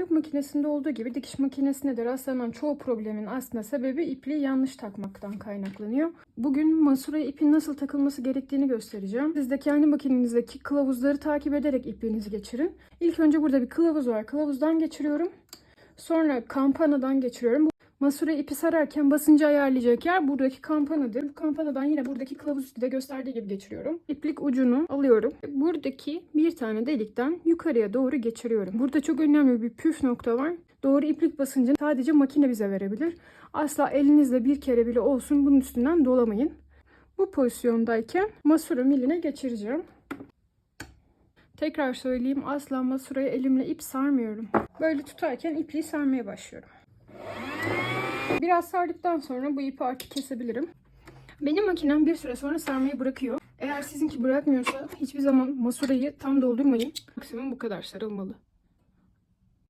Overlock makinesinde olduğu gibi dikiş makinesinde de rastlanan çoğu problemin aslında sebebi ipliği yanlış takmaktan kaynaklanıyor. Bugün masuraya ipin nasıl takılması gerektiğini göstereceğim. Siz de kendi makinenizdeki kılavuzları takip ederek ipliğinizi geçirin. İlk önce burada bir kılavuz var. Kılavuzdan geçiriyorum. Sonra kampanadan geçiriyorum. Bu Masura ipi sararken basıncı ayarlayacak yer buradaki kampanadır. Bu kampanadan yine buradaki kılavuz üstünde gösterdiği gibi geçiriyorum. İplik ucunu alıyorum. Buradaki bir tane delikten yukarıya doğru geçiriyorum. Burada çok önemli bir püf nokta var. Doğru iplik basıncını sadece makine bize verebilir. Asla elinizle bir kere bile olsun bunun üstünden dolamayın. Bu pozisyondayken masura miline geçireceğim. Tekrar söyleyeyim asla masuraya elimle ip sarmıyorum. Böyle tutarken ipliği sarmaya başlıyorum. Biraz sardıktan sonra bu ipi artık kesebilirim. Benim makinem bir süre sonra sarmayı bırakıyor. Eğer sizinki bırakmıyorsa hiçbir zaman masurayı tam doldurmayın. Maksimum bu kadar sarılmalı.